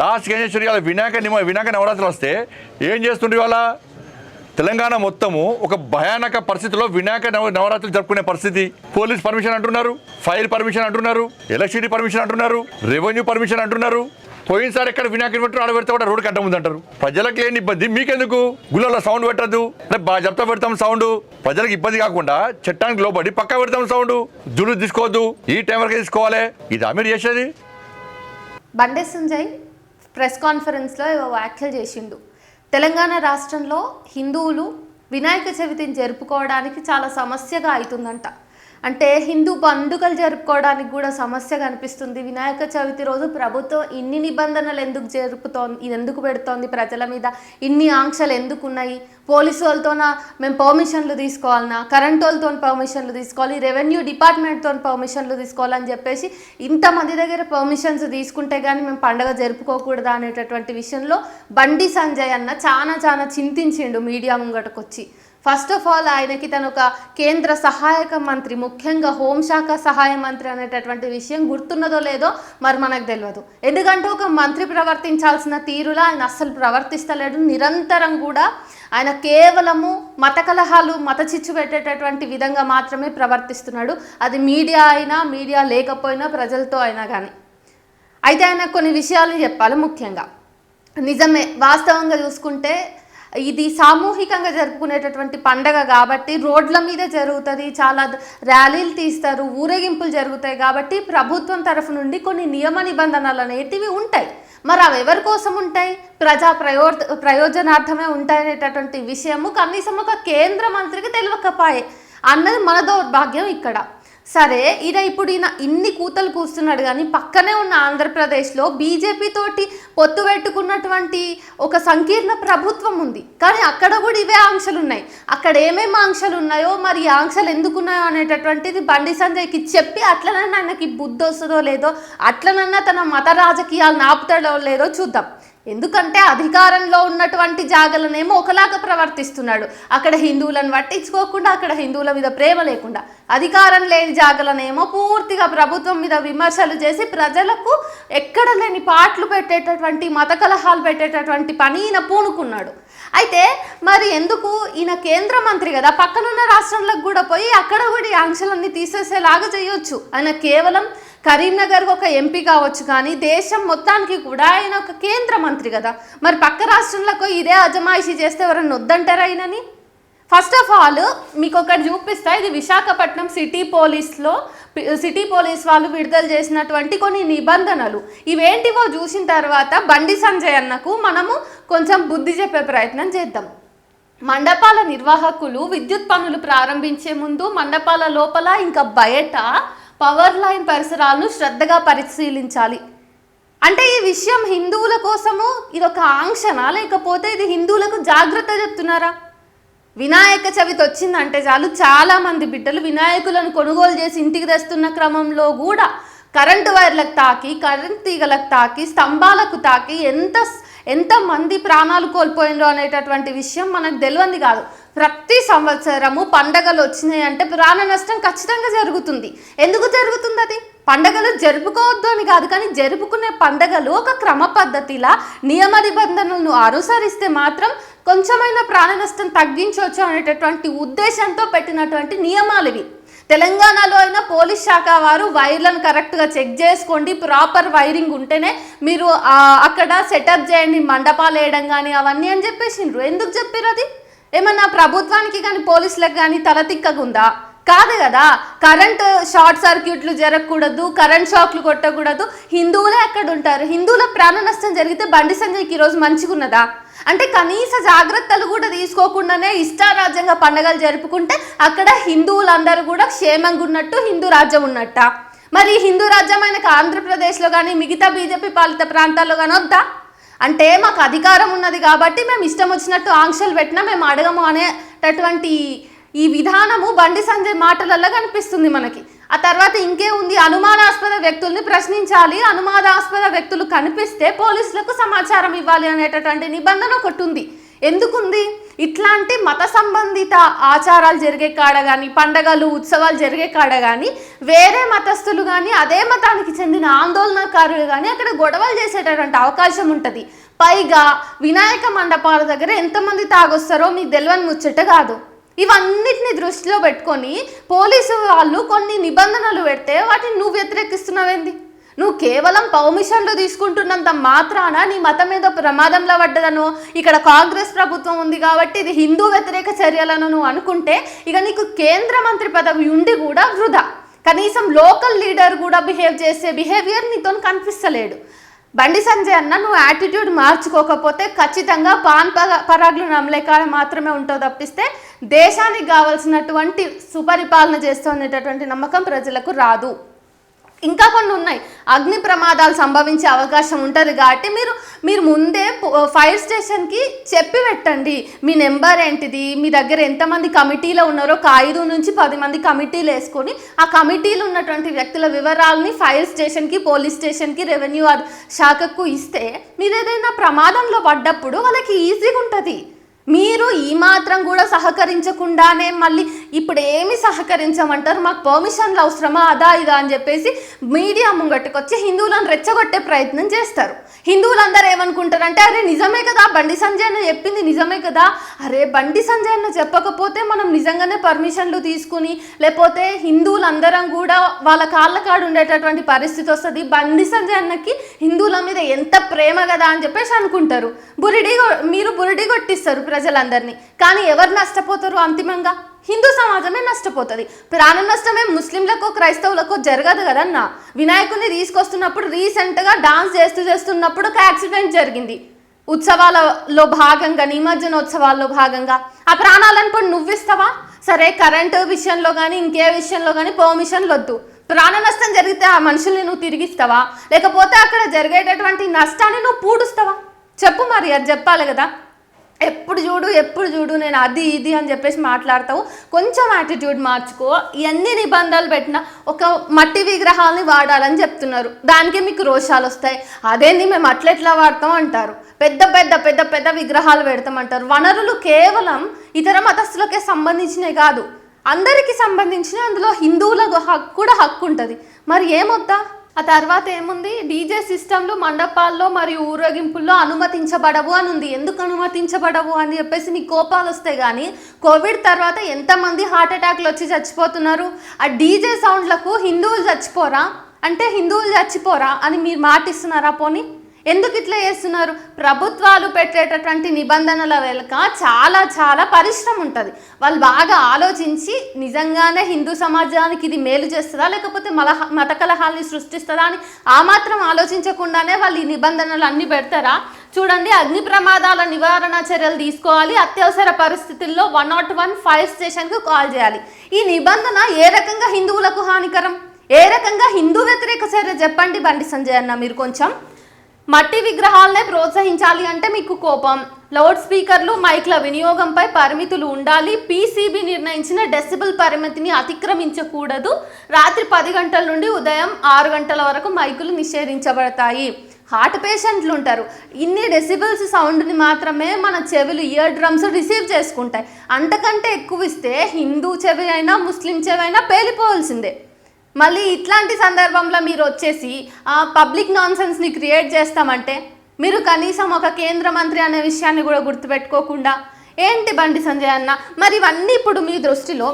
లాస్ట్కి ఏం చేస్తారు ఇవాళ వినాయక నిమ వినాయక నవరాత్రులు వస్తే ఏం చేస్తుండ్రు ఇవాళ? తెలంగాణ మొత్తము ఒక భయానక పరిస్థితిలో వినాయక నవ నవరాత్రులు జరుపుకునే పరిస్థితి. పోలీస్ పర్మిషన్ అంటున్నారు ఫైర్ పర్మిషన్ అంటున్నారు ఎలక్ట్రిసిటీ పర్మిషన్ అంటున్నారు రెవెన్యూ పర్మిషన్ అంటున్నారు. పోయినసారి ఎక్కడ వినాయక పెట్టారు ఆడ పెడితే కూడా రోడ్డు కట్ట అంటారు. ప్రజలకు లేని ఇబ్బంది? మీకెందుకు? గుళ్ళలో సౌండ్ పెట్టద్దు. బాగా చెప్తా పెడతాం సౌండ్. ప్రజలకు ఇబ్బంది కాకుండా చట్టానికి లోబడి పక్క పెడతాం సౌండ్. జులు తీసుకోవద్దు. ఈ టైం వరకు తీసుకోవాలి. ఇది మీరు చేసేది? బండే సంజయ్ ప్రెస్ కాన్ఫరెన్స్లో ఏవో వ్యాఖ్యలు చేసిండు. తెలంగాణ రాష్ట్రంలో హిందువులు వినాయక చవితిని జరుపుకోవడానికి చాలా సమస్యగా అవుతుందంట అంటే హిందూ పండుగలు జరుపుకోవడానికి కూడా సమస్య కనిపిస్తుంది. వినాయక చవితి రోజు ప్రభుత్వం ఇన్ని నిబంధనలు ఎందుకు జరుపుతోంది ఇది ఎందుకు పెడుతోంది ప్రజల మీద? ఇన్ని ఆంక్షలు ఎందుకు ఉన్నాయి పోలీసు వాళ్ళతోన మేము పర్మిషన్లు తీసుకోవాలన్నా కరెంట్ వాళ్ళతో పర్మిషన్లు తీసుకోవాలి? రెవెన్యూ డిపార్ట్మెంట్తో పర్మిషన్లు తీసుకోవాలని చెప్పేసి ఇంతమంది దగ్గర పర్మిషన్స్ తీసుకుంటే కానీ మేము పండగ జరుపుకోకూడదా అనేటటువంటి విషయంలో బండి సంజయ్ అన్న చాలా చాలా చింతించిండు మీడియా ముంగటకొచ్చి. ఫస్ట్ ఆఫ్ ఆల్ ఆయనకి తను ఒక కేంద్ర సహాయక మంత్రి ముఖ్యంగా హోంశాఖ సహాయ మంత్రి అనేటటువంటి విషయం గుర్తున్నదో లేదో మరి మనకు తెలియదు ఎందుకంటే ఒక మంత్రి ప్రవర్తించాల్సిన తీరులా ఆయన అస్సలు ప్రవర్తిస్తలేడు. నిరంతరం కూడా ఆయన కేవలము మత కలహాలు మత చిచ్చు పెట్టేటటువంటి విధంగా మాత్రమే ప్రవర్తిస్తున్నాడు. అది మీడియా అయినా మీడియా లేకపోయినా ప్రజలతో అయినా కానీ అయితే ఆయన కొన్ని విషయాలు చెప్పాలి ముఖ్యంగా. నిజమే వాస్తవంగా చూసుకుంటే ఇది సామూహికంగా జరుపుకునేటటువంటి పండగ కాబట్టి రోడ్ల మీద జరుగుతుంది చాలా ర్యాలీలు తీస్తారు ఊరేగింపులు జరుగుతాయి కాబట్టి ప్రభుత్వం తరఫు నుండి కొన్ని నియమ నిబంధనలు అనేటివి ఉంటాయి. మరి అవి ఎవరి కోసం ఉంటాయి? ప్రజా ప్రయో ప్రయోజనార్థమే ఉంటాయి అనేటటువంటి విషయము కనీసం ఒక కేంద్ర మంత్రికి తెలియకపోయే అన్నది మన దౌర్భాగ్యం ఇక్కడ. సరే ఈడ ఇప్పుడు ఈయన ఇన్ని కూతలు కూస్తున్నాడు కానీ పక్కనే ఉన్న ఆంధ్రప్రదేశ్లో బీజేపీ తోటి పొత్తు పెట్టుకున్నటువంటి ఒక సంకీర్ణ ప్రభుత్వం ఉంది. కానీ అక్కడ కూడా ఇవే ఆంక్షలు ఉన్నాయి అక్కడ ఏమేమి ఆంక్షలు ఉన్నాయో మరి ఈ ఆంక్షలు ఎందుకున్నాయో అనేటటువంటిది బండి సంజయ్కి చెప్పి అట్లనన్నా ఆయనకి బుద్ధి వస్తుందో లేదో అట్లనన్నా తన మత రాజకీయాలు నాపుతాడో లేదో చూద్దాం. ఎందుకంటే అధికారంలో ఉన్నటువంటి జాగలనేమో ఒకలాగా ప్రవర్తిస్తున్నాడు. అక్కడ హిందువులను పట్టించుకోకుండా అక్కడ హిందువుల మీద ప్రేమ లేకుండా. అధికారం లేని జాగలనేమో పూర్తిగా ప్రభుత్వం మీద విమర్శలు చేసి ప్రజలకు ఎక్కడ లేని పాటలు పెట్టేటటువంటి మత కలహాలు పెట్టేటటువంటి పని ఈయన పూనుకున్నాడు. అయితే మరి ఎందుకు ఈయన కేంద్ర మంత్రి కదా? పక్కనున్న రాష్ట్రంలోకి కూడా పోయి అక్కడ కూడా ఈ ఆంక్షలన్నీ తీసేసేలాగా చేయొచ్చు. ఆయన కేవలం కరీంనగర్కి ఒక ఎంపీ కావచ్చు కానీ దేశం మొత్తానికి కూడా ఆయన ఒక కేంద్ర మంత్రి కదా. మరి పక్క రాష్ట్రంలో ఇదే అజమాయిషీ చేస్తే ఎవరన్నా వద్దంటారా ఆయనని ఫస్ట్ ఆఫ్ ఆల్ మీకు ఒకటి చూపిస్తా. ఇది విశాఖపట్నం సిటీ పోలీస్లో సిటీ పోలీస్ వాళ్ళు విడుదల చేసినటువంటి కొన్ని నిబంధనలు. ఇవేంటివో చూసిన తర్వాత బండి సంజయ్ అన్నకు మనము కొంచెం బుద్ధి చెప్పే ప్రయత్నం చేద్దాం. మండపాల నిర్వాహకులు విద్యుత్ పనులు ప్రారంభించే ముందు మండపాల లోపల ఇంకా బయట పవర్ లైన్ పరిసరాలను శ్రద్ధగా పరిశీలించాలి. అంటే ఈ విషయం హిందువుల కోసము ఇది ఒక ఆంక్షనా? లేకపోతే ఇది హిందువులకు జాగ్రత్త చెప్తున్నారా? వినాయక చవితి వచ్చిందంటే చాలు చాలా మంది బిడ్డలు వినాయకులను కొనుగోలు చేసి ఇంటికి తెస్తున్న క్రమంలో కూడా కరెంటు వైర్లకు తాకి కరెంట్ తీగలకు తాకి స్తంభాలకు తాకి ఎంత ఎంత మంది ప్రాణాలు కోల్పోయిందో అనేటటువంటి విషయం మనకు తెలియంది కాదు. ప్రతి సంవత్సరము పండగలు వచ్చినాయి అంటే ప్రాణ నష్టం ఖచ్చితంగా జరుగుతుంది. ఎందుకు జరుగుతుంది అది? పండగలు జరుపుకోవద్దు అని కాదు కానీ జరుపుకునే పండగలు ఒక క్రమ పద్ధతిలా నియమ నిబంధనలను అనుసరిస్తే మాత్రం కొంచెమైనా ప్రాణ నష్టం తగ్గించవచ్చు అనేటటువంటి ఉద్దేశంతో పెట్టినటువంటి నియమాలు ఇవి. తెలంగాణలో అయినా పోలీస్ శాఖ వారు వైర్లను కరెక్ట్గా చెక్ చేసుకోండి ప్రాపర్ వైరింగ్ ఉంటేనే మీరు అక్కడ సెటప్ చేయండి మండపాలు వేయడం కానీ అవన్నీ అని చెప్పేసిండ్రు. ఎందుకు చెప్పారు అది? ఏమన్నా ప్రభుత్వానికి కానీ పోలీసులకు కానీ తల తిక్కగుందా కాదు కదా కరెంట్ షార్ట్ సర్క్యూట్లు జరగకూడదు కరెంట్ షాక్లు కొట్టకూడదు. హిందువులే అక్కడ ఉంటారు హిందువుల ప్రాణ నష్టం జరిగితే బండి సంజయ్కి ఈరోజు మంచిగున్నదా? అంటే కనీస జాగ్రత్తలు కూడా తీసుకోకుండానే ఇష్టారాజ్యంగా పండగలు జరుపుకుంటే అక్కడ హిందువులందరూ కూడా క్షేమంగా ఉన్నట్టు హిందూ రాజ్యం ఉన్నట్ట? మరి హిందూ రాజ్యం ఆయనకు ఆంధ్రప్రదేశ్లో కానీ మిగతా బీజేపీ పాలిత ప్రాంతాల్లో కానీ వద్దా? అంటే మాకు అధికారం ఉన్నది కాబట్టి మేము ఇష్టం వచ్చినట్టు ఆంక్షలు పెట్టినా మేము అడగము అనేటటువంటి ఈ విధానము బండి సంజయ్ మాటలలో కనిపిస్తుంది మనకి. ఆ తర్వాత ఇంకే ఉంది అనుమానాస్పద వ్యక్తుల్ని ప్రశ్నించాలి. అనుమానాస్పద వ్యక్తులు కనిపిస్తే పోలీసులకు సమాచారం ఇవ్వాలి అనేటటువంటి నిబంధన ఒకటి ఉంది. ఎందుకుంది? ఇట్లాంటి మత సంబంధిత ఆచారాలు జరిగే కాడ కానీ పండగలు ఉత్సవాలు జరిగే కాడ కానీ వేరే మతస్థులు కానీ అదే మతానికి చెందిన ఆందోళనకారులు కానీ అక్కడ గొడవలు చేసేటటువంటి అవకాశం ఉంటుంది. పైగా వినాయక మండపాల దగ్గర ఎంతమంది తాగొస్తారో మీకు తెలియని ముచ్చట కాదు. ఇవన్నిటిని దృష్టిలో పెట్టుకొని పోలీసు వాళ్ళు కొన్ని నిబంధనలు పెడితే వాటిని నువ్వు వ్యతిరేకిస్తున్నావేంది? నువ్వు కేవలం పర్మిషన్లు తీసుకుంటున్నంత మాత్రాన నీ మతం మీద ప్రమాదంలో పడ్డదను ఇక్కడ కాంగ్రెస్ ప్రభుత్వం ఉంది కాబట్టి ఇది హిందూ వ్యతిరేక చర్యలను నువ్వు అనుకుంటే ఇక నీకు కేంద్ర మంత్రి పదవి ఉండి కూడా వృధా. కనీసం లోకల్ లీడర్ కూడా బిహేవ్ చేసే బిహేవియర్ నీతో కనిపిస్తలేడు. బండి సంజయ్ అన్న నువ్వు యాటిట్యూడ్ మార్చుకోకపోతే ఖచ్చితంగా పాన్ పరాగ్లు నమ్మలేకాడ మాత్రమే ఉంటావు తప్పిస్తే దేశానికి కావాల్సినటువంటి సుపరిపాలన చేస్తున్నటువంటి నమ్మకం ప్రజలకు రాదు. ఇంకా కొన్ని ఉన్నాయి. అగ్ని ప్రమాదాలు సంభవించే అవకాశం ఉంటుంది కాబట్టి మీరు మీరు ముందే ఫైర్ స్టేషన్కి చెప్పి పెట్టండి. మీ నెంబర్ ఏంటిది? మీ దగ్గర ఎంతమంది కమిటీలో ఉన్నారో ఒక ఐదు నుంచి పది మంది కమిటీలు వేసుకొని ఆ కమిటీలో ఉన్నటువంటి వ్యక్తుల వివరాలని ఫైర్ స్టేషన్కి పోలీస్ స్టేషన్కి రెవెన్యూ శాఖకు ఇస్తే మీరు ఏదైనా ప్రమాదంలో పడ్డప్పుడు వాళ్ళకి ఈజీగా ఉంటుంది. మీరు ఈ మాత్రం కూడా సహకరించకుండానే మళ్ళీ ఇప్పుడు ఏమి సహకరించమంటారు? మాకు పర్మిషన్లు అవసరమా? అదా ఇదా అని చెప్పేసి మీడియా ముంగట్టుకొచ్చి హిందువులను రెచ్చగొట్టే ప్రయత్నం చేస్తారు. హిందువులందరూ ఏమనుకుంటారంటే అరే నిజమే కదా బండి సంజయ్ అన్న చెప్పింది నిజమే కదా. అరే బండి సంజయ్ అన్న చెప్పకపోతే మనం నిజంగానే పర్మిషన్లు తీసుకుని లేకపోతే హిందువులందరం కూడా వాళ్ళ కాళ్ళ కాడు ఉండేటటువంటి పరిస్థితి వస్తుంది. బండి సంజయ్ అన్నకి హిందువుల మీద ఎంత ప్రేమ కదా అని చెప్పేసి అనుకుంటారు. బురిడి కొ- మీరు బురిడి కొట్టిస్తారు ప్రజలందరినీ. కానీ ఎవరు నష్టపోతారు అంతిమంగా? హిందూ సమాజమే నష్టపోతుంది. ప్రాణ నష్టమే ముస్లింలకు క్రైస్తవులకు జరగదు కదన్న. వినాయకుడిని తీసుకొస్తున్నప్పుడు రీసెంట్గా డాన్స్ చేస్తూ చేస్తున్నప్పుడు ఒక యాక్సిడెంట్ జరిగింది. ఉత్సవాలలో భాగంగా నిమజ్జనోత్సవాల్లో భాగంగా. ఆ ప్రాణాలను కూడా నువ్విస్తావా? సరే కరెంటు విషయంలో కానీ ఇంకే విషయంలో కానీ పర్మిషన్లు వద్దు ప్రాణ నష్టం జరిగితే ఆ మనుషుల్ని నువ్వు తిరిగిస్తావా? లేకపోతే అక్కడ జరిగేటటువంటి నష్టాన్ని నువ్వు పూడుస్తావా? చెప్పు మరి అది చెప్పాలి కదా. ఎప్పుడు చూడు ఎప్పుడు చూడు నేను అది ఇది అని చెప్పేసి మాట్లాడతావు. కొంచెం యాటిట్యూడ్ మార్చుకో. ఎన్ని నిబంధనలు పెట్టినా ఒక మట్టి విగ్రహాలని వాడాలని చెప్తున్నారు. దానికి మీకు రోషాలు వస్తాయి. అదేంది మేము అట్లెట్లా వాడతాం అంటారు. పెద్ద పెద్ద పెద్ద పెద్ద విగ్రహాలు పెడతామంటారు. వనరులు కేవలం ఇతర మతస్థులకే సంబంధించినవి కాదు. అందరికీ సంబంధించిన అందులో హిందువుల హక్కు కూడా హక్కు ఉంటుంది. మరి ఏమొద్దా? ఆ తర్వాత ఏముంది? డీజే సిస్టంలు మండపాల్లో మరియు ఊరేగింపుల్లో అనుమతించబడవు అని ఉంది ఎందుకు అనుమతించబడవు అని చెప్పేసి నీ కోపాలు వస్తాయి కానీ కోవిడ్ తర్వాత ఎంతమంది హార్ట్ అటాక్లు వచ్చి చచ్చిపోతున్నారు? ఆ డీజే సౌండ్లకు హిందువులు చచ్చిపోరా? అంటే హిందువులు చచ్చిపోరా అని మీరు మాటిస్తున్నారా పోనీ? ఎందుకు ఇట్లా చేస్తున్నారు? ప్రభుత్వాలు పెట్టేటటువంటి నిబంధనల వెనుక చాలా చాలా పరిశ్రమ ఉంటుంది. వాళ్ళు బాగా ఆలోచించి నిజంగానే హిందూ సమాజానికి ఇది మేలు చేస్తుందా? లేకపోతే మలహ మత కలహాల్ని సృష్టిస్తుందా అని ఆ మాత్రం ఆలోచించకుండానే వాళ్ళు ఈ నిబంధనలు అన్ని పెడతారా? చూడండి అగ్ని ప్రమాదాల నివారణ చర్యలు తీసుకోవాలి. అత్యవసర పరిస్థితుల్లో వన్ నాట్ వన్ ఫైర్ స్టేషన్కు కాల్ చేయాలి. ఈ నిబంధన ఏ రకంగా హిందువులకు హానికరం? ఏ రకంగా హిందూ వ్యతిరేక చర్య? చెప్పండి బండి సంజయ్ అన్న మీరు కొంచెం. మట్టి విగ్రహాలనే ప్రోత్సహించాలి అంటే మీకు కోపం. లౌడ్ స్పీకర్లు మైక్ల వినియోగంపై పరిమితులు ఉండాలి. పీసీబీ నిర్ణయించిన డెసిబుల్ పరిమితిని అతిక్రమించకూడదు. రాత్రి పది గంటల నుండి ఉదయం ఆరు గంటల వరకు మైకులు నిషేధించబడతాయి. హార్ట్ పేషెంట్లు ఉంటారు. ఇన్ని డెసిబుల్స్ సౌండ్ని మాత్రమే మన చెవులు ఇయర్ డ్రమ్స్ రిసీవ్ చేసుకుంటాయి. అంతకంటే ఎక్కువ ఇస్తే హిందూ చెవి అయినా ముస్లిం చెవి అయినా పేలిపోవాల్సిందే. మళ్ళీ ఇట్లాంటి సందర్భంలో మీరు వచ్చేసి ఆ పబ్లిక్ నాన్సెన్స్ని క్రియేట్ చేస్తామంటే మీరు కనీసం ఒక కేంద్ర మంత్రి అనే విషయాన్ని కూడా గుర్తుపెట్టుకోకుండా ఏంటి బండి సంజయ్ అన్న? మరి ఇవన్నీ ఇప్పుడు మీ దృష్టిలో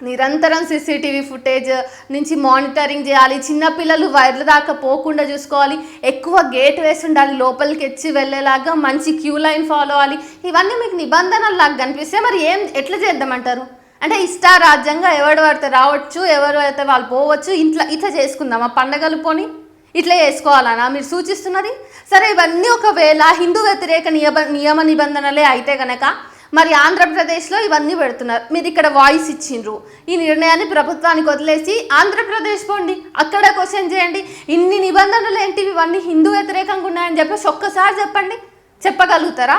నిరంతరం సీసీటీవీ ఫుటేజ్ నుంచి మానిటరింగ్ చేయాలి చిన్నపిల్లలు వైర్ల దాకా పోకుండా చూసుకోవాలి ఎక్కువ గేట్ వేసి ఉండాలి లోపలికి ఎచ్చి వెళ్ళేలాగా మంచి క్యూ లైన్ ఫాలో అవ్వాలి. ఇవన్నీ మీకు నిబంధనలు లాగా కనిపిస్తే మరి ఏం ఎట్లా చేద్దామంటారు? అంటే ఇష్టారాజ్యంగా ఎవరు పడితే రావచ్చు ఎవరు అయితే వాళ్ళు పోవచ్చు ఇంట్లో ఇట్లా చేసుకుందాం ఆ పండగలు పోని ఇట్లా చేసుకోవాలనా? మీరు సూచిస్తున్నది? సరే ఇవన్నీ ఒకవేళ హిందూ వ్యతిరేక నియమ నియమ నిబంధనలే అయితే కనుక మరి ఆంధ్రప్రదేశ్లో ఇవన్నీ పెడుతున్నారు. మీరు ఇక్కడ వాయిస్ ఇచ్చిండ్రు. ఈ నిర్ణయాన్ని ప్రభుత్వానికి వదిలేసి ఆంధ్రప్రదేశ్ పోండి. అక్కడ క్వశ్చన్ చేయండి. ఇన్ని నిబంధనలు ఏంటివి? ఇవన్నీ హిందూ వ్యతిరేకంగా ఉన్నాయని చెప్పేసి ఒక్కసారి చెప్పండి. చెప్పగలుగుతారా?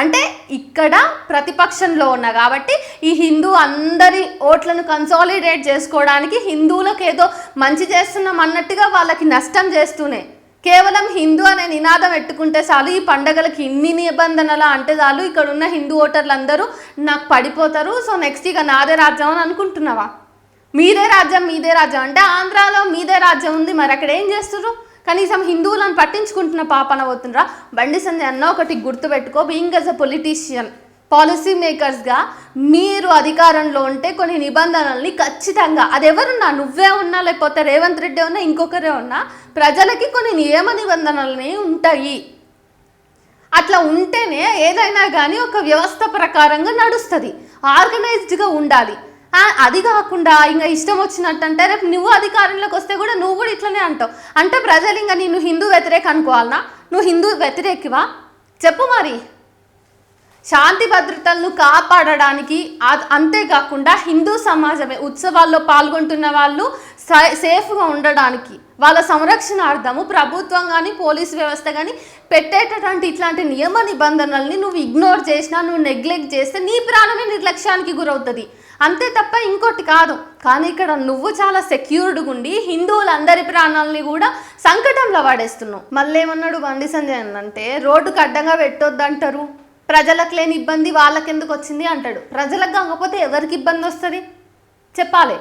అంటే ఇక్కడ ప్రతిపక్షంలో ఉన్నా కాబట్టి ఈ హిందూ అందరి ఓట్లను కన్సాలిడేట్ చేసుకోవడానికి హిందువులకు ఏదో మంచి చేస్తున్నాం అన్నట్టుగా వాళ్ళకి నష్టం చేస్తూనే కేవలం హిందూ అనే నినాదం పెట్టుకుంటే చాలు ఈ పండగలకి ఇన్ని నిబంధనలు అంటే చాలు ఇక్కడ ఉన్న హిందూ ఓటర్లు అందరూ నాకు పడిపోతారు. సో నెక్స్ట్ ఇక నాదే రాజ్యం అని అనుకుంటున్నావా? మీదే రాజ్యం మీదే రాజ్యం. అంటే ఆంధ్రాలో మీదే రాజ్యం ఉంది మరి అక్కడ ఏం చేస్తున్నారు కనీసం హిందువులను పట్టించుకుంటున్న పాపన పోతుండ్రా బండి సంజయ్ అన్న ఒకటి గుర్తుపెట్టుకో being as a politician policy మేకర్స్గా మీరు అధికారంలో ఉంటే కొన్ని నిబంధనల్ని ఖచ్చితంగా అది ఎవరున్నా నువ్వే ఉన్నా లేకపోతే రేవంత్ రెడ్డి ఉన్నా ఇంకొకరే ఉన్నా ప్రజలకి కొన్ని నియమ నిబంధనలని ఉంటాయి. అట్లా ఉంటేనే ఏదైనా కానీ ఒక వ్యవస్థ ప్రకారంగా నడుస్తుంది. ఆర్గనైజ్డ్గా ఉండాలి. అది కాకుండా ఇంకా ఇష్టం వచ్చినట్టు అంటే రేపు నువ్వు అధికారంలోకి వస్తే కూడా నువ్వు కూడా ఇట్లనే అంటావు. అంటే ప్రజలు ఇంకా నేను హిందూ వ్యతిరేక అనుకోవాలనా నువ్వు హిందూ వ్యతిరేకివా? చెప్పు మరి. శాంతి భద్రతలను కాపాడడానికి అంతేకాకుండా హిందూ సమాజమే ఉత్సవాల్లో పాల్గొంటున్న వాళ్ళు సే- సేఫ్గా ఉండడానికి వాళ్ళ సంరక్షణార్థము ప్రభుత్వం కానీ పోలీస్ వ్యవస్థ కానీ పెట్టేటటువంటి ఇట్లాంటి నియమ నిబంధనల్ని నువ్వు ఇగ్నోర్ చేసినా నువ్వు నెగ్లెక్ట్ చేస్తే నీ ప్రాణమే నిర్లక్ష్యానికి గురవుతుంది. అంతే తప్ప ఇంకోటి కాదు. కానీ ఇక్కడ నువ్వు చాలా సెక్యూర్డ్గా ఉండి హిందువులందరి ప్రాణాలని కూడా సంకటంలో పడేస్తున్నావు మళ్ళీ ఏమన్నాడు బండి సంజయ్ అంటే రోడ్డుకు అడ్డంగా పెట్టొద్దంటారు. ప్రజలకు లేని ఇబ్బంది వాళ్ళకి ఎందుకు వచ్చింది? అంటాడు. ప్రజలకు కాకపోతే ఎవరికి ఇబ్బంది వస్తుంది? చెప్పాలి.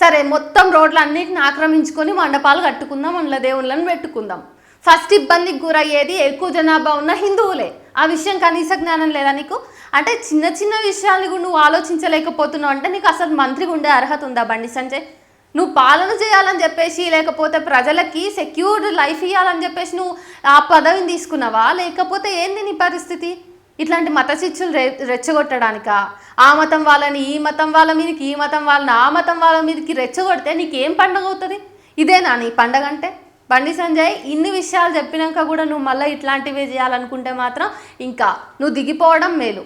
సరే మొత్తం రోడ్లన్నిటిని ఆక్రమించుకొని మండపాలు కట్టుకుందాం అందులో దేవుళ్ళని పెట్టుకుందాం. ఫస్ట్ ఇబ్బందికి గురయ్యేది ఎక్కువ జనాభా ఉన్న హిందువులే. ఆ విషయం కనీస జ్ఞానం లేదా నీకు? అంటే చిన్న చిన్న విషయాలు కూడా నువ్వు ఆలోచించలేకపోతున్నావు అంటే నీకు అసలు మంత్రిగా ఉండే అర్హత ఉందా బండి సంజయ్? నువ్వు పాలన చేయాలని చెప్పేసి లేకపోతే ప్రజలకి సెక్యూర్డ్ లైఫ్ ఇవ్వాలని చెప్పేసి నువ్వు ఆ పదవిని తీసుకున్నావా? లేకపోతే ఏంది నీ పరిస్థితి? ఇట్లాంటి మత శిక్షులు రె రెచ్చగొట్టడానికా? ఆ మతం వాళ్ళని ఈ మతం వాళ్ళ మీదకి ఈ మతం వాళ్ళని ఆ మతం వాళ్ళ మీదకి రెచ్చగొడితే నీకేం పండగ అవుతుంది? ఇదేనా నీ పండగ అంటే? బండి సంజయ్ ఇన్ని విషయాలు చెప్పినాక కూడా నువ్వు మళ్ళీ ఇట్లాంటివి చేయాలనుకుంటే మాత్రం ఇంకా నువ్వు దిగిపోవడం మేలు.